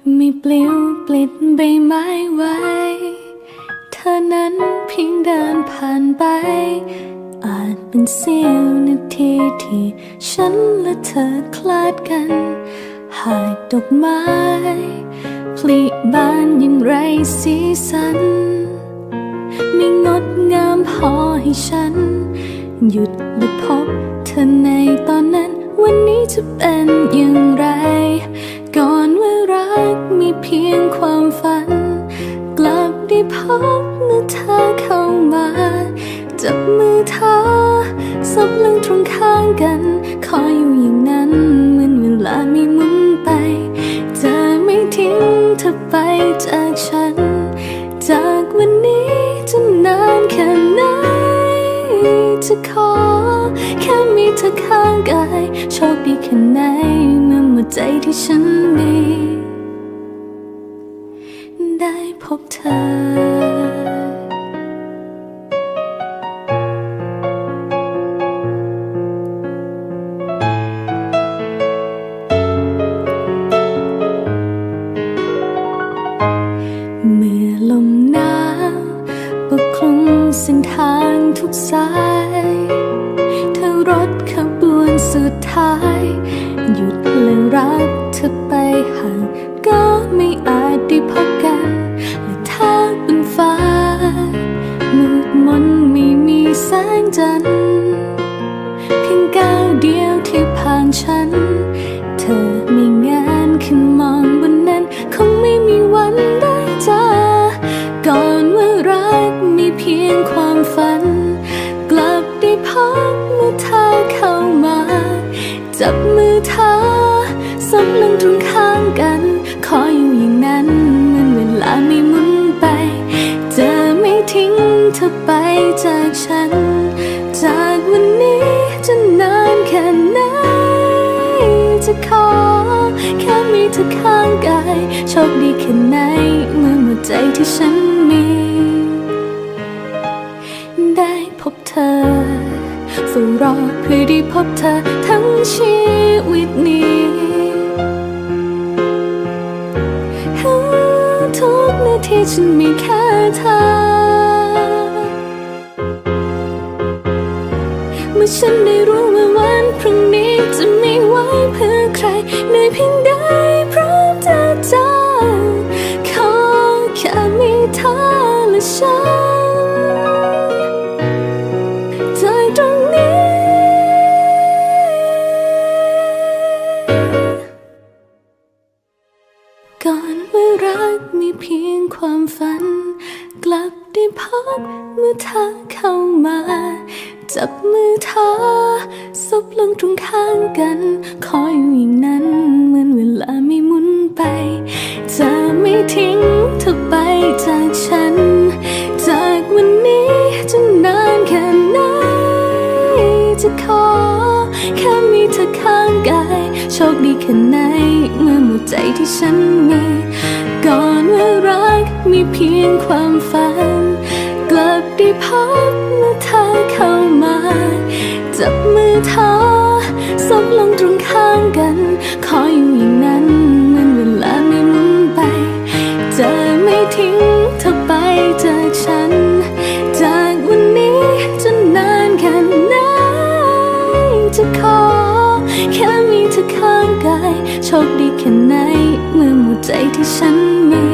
หากลมพัดมีปลิวปลิดใบไม้ไว้ เธอนั้นเพียงเดินผ่านไป อาจเป็นเสี้ยวนาทีที่ฉันและเธอคลาดกัน หากดอกไม้ผลิบานย่างไรสีสัน ไม่งดงามพอให้ฉัน หยุดและพบเธอในตอนนั้น วันนี้จะเป็นอย่างไร เพียงความฝัน กลับได้พบเมื่อเธอเข้ามา จับมือเธอซบลงตรงข้างกัน คอยอยู่อย่างนั้นเหมือนเวลาไม่หมุนไป จะไม่ทิ้งเธอไปจากฉัน จากวันนี้จะนานแค่ไหนจะขอ แค่มีเธอข้างกาย โชคดีแค่ไหนเมื่อหมดใจที่ฉันมี บเธอเมื่อลมหนาวปกคลุมเส้นทางทุกสาย เธอรถขบวนสุดท้าย หยุดและรักเธอไปห่าง ก็ไม่อาจได้พบ นไม่มีแสงจันทร์เพียงก้าวเดียวที่ผ่านฉัน เธอม่งานขึ้นมองบนนั้น คงไม่มีวันได้เจอก่อนว่ารักมีเพียงความฝัน กลับได้พบเมื่อเธอเข้ามา จับมือเธอซบลงตรงข้างกัน ขออยู่อย่างนั้น จากฉัน จากวันนี้จะนานแค่ไหน จะขอ แค่มีเธอข้างกาย โชคดีแค่ไหน เมื่อหมดใจที่ฉันมี ได้พบเธอเฝ้รอเพื่อได้พบเธอทั้งชีวิตนี้ทุกนาทีฉันมีแค่ มื่อฉันได้รู้ว่าวันพรุ่งนี้จะไม่ไว้เพื่อใครเหนื่อยเพียงใดพร้อมจะเจอขอแค่มีเธอและฉันจากตรงนี้ก่อนว่ารักมีเพียงความฝัน กลับได้พบเมื่อเธอเข้ามา จับมือเธอซบลงตรงข้างกัน คอยอยู่อย่างนั้น เหมือนเวลาไม่หมุนไปจะไม่ทิ้งเธอไปจากฉัน จากวันนี้จะนานแค่ไหนจะขอ แค่มีเธอข้างกาย โชคดีแค่ไหน เมื่อหมดใจที่ฉันมี ก่อนว่ารักมีเพียงความฝัน กลับได้พบ จับมือเธอซบลงตรงข้างกัน ขออยู่อย่างนั้นเหมือนเวลาไม่หมุนไป จะไม่ทิ้งเธอไปจากฉัน จากวันนี้จะนานแค่ไหนจะขอ แค่มีเธอข้างกาย โชคดีแค่ไหน เมื่อหมดใจที่ฉันมี